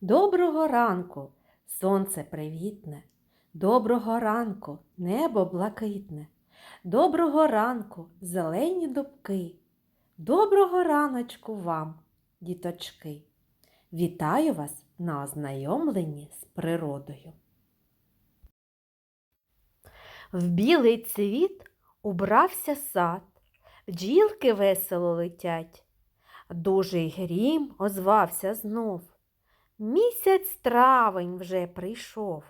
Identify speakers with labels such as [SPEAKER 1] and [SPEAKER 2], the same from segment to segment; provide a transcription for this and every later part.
[SPEAKER 1] Доброго ранку, сонце привітне. Доброго ранку, небо блакитне. Доброго ранку, зелені дубки. Доброго раночку вам, діточки. Вітаю вас на ознайомленні з природою. В білий цвіт убрався сад, бджілки весело летять. Дужий грім озвався знов. Місяць травень вже прийшов.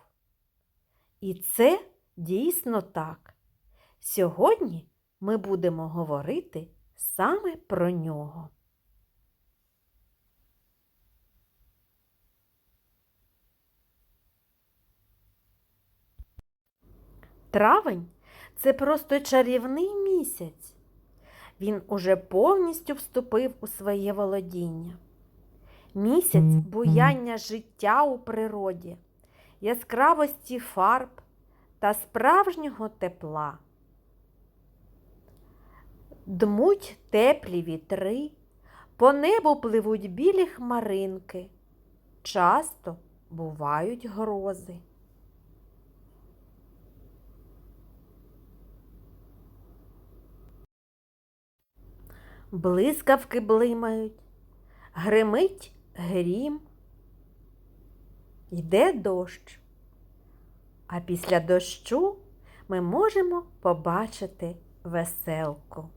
[SPEAKER 1] І це дійсно так. Сьогодні ми будемо говорити саме про нього. Травень це просто чарівний місяць. Він уже повністю вступив у своє володіння. Місяць буяння життя у природі, яскравості фарб та справжнього тепла. Дмуть теплі вітри, по небу пливуть білі хмаринки, часто бувають грози. Блискавки блимають, гримить грім, йде дощ. А після дощу ми можемо побачити веселку.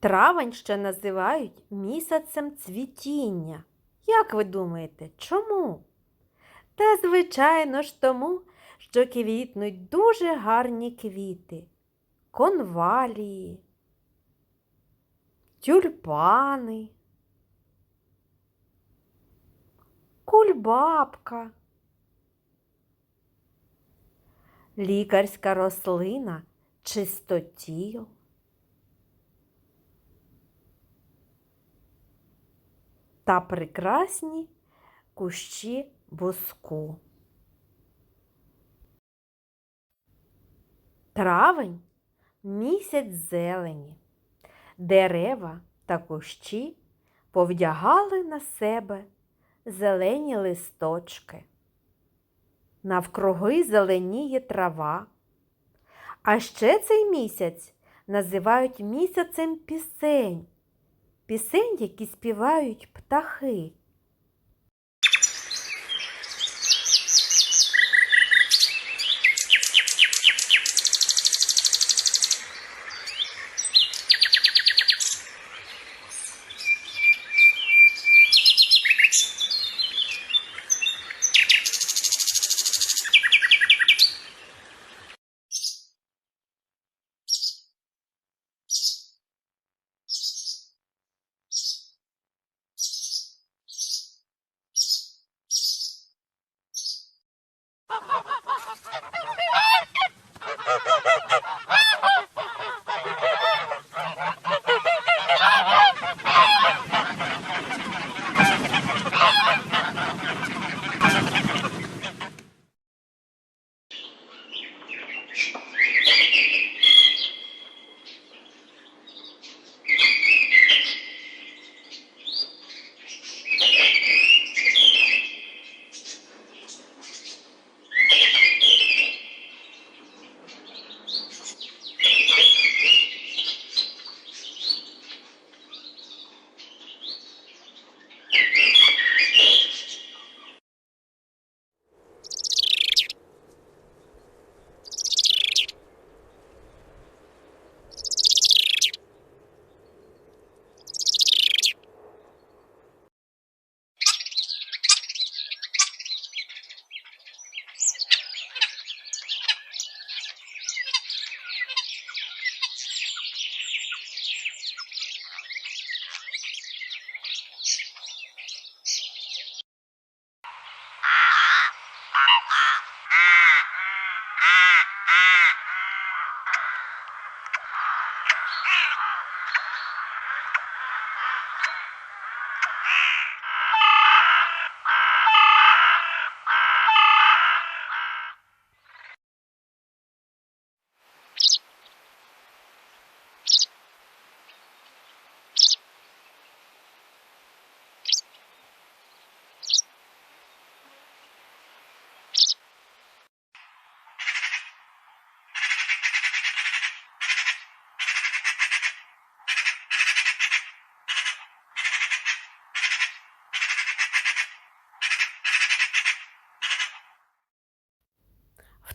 [SPEAKER 1] Травень ще називають місяцем цвітіння. Як ви думаєте, чому? Та, звичайно ж, тому, що квітнуть дуже гарні квіти, конвалії, тюльпани, кульбабка, лікарська рослина чистотіл. Та прекрасні кущі буску. Травень місяць зелені, дерева та кущі повдягали на себе зелені листочки. Навкруги зеленіє трава. А ще цей місяць називають місяцем пісень, пісень, які співають птахи.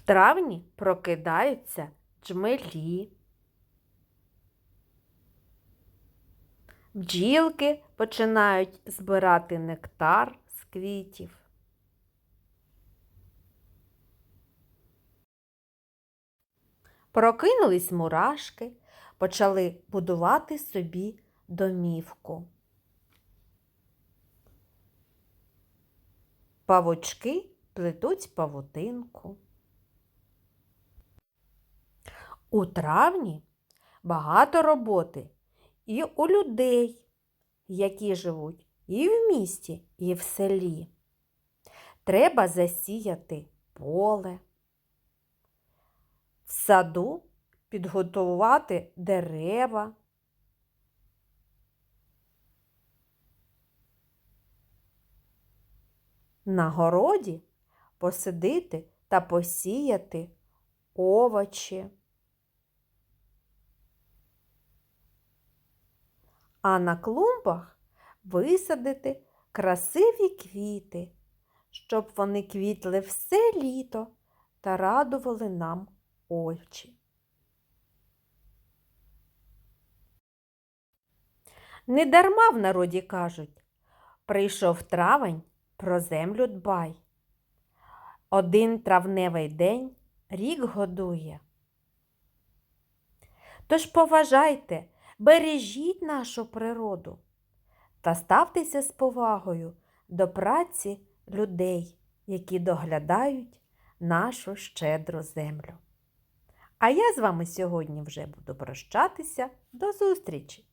[SPEAKER 1] Травні прокидаються джмелі. Бджілки починають збирати нектар з квітів. Прокинулись мурашки, почали будувати собі домівку. Павучки плетуть павутинку. У травні багато роботи і у людей, які живуть і в місті, і в селі. Треба засіяти поле, в саду підготувати дерева. На городі посадити та посіяти овочі. А на клумбах висадити красиві квіти, щоб вони квітли все літо та радували нам очі. Недарма в народі кажуть, прийшов травень, про землю дбай. Один травневий день рік годує. Тож поважайте, бережіть нашу природу та ставтеся з повагою до праці людей, які доглядають нашу щедру землю. А я з вами сьогодні вже буду прощатися. До зустрічі!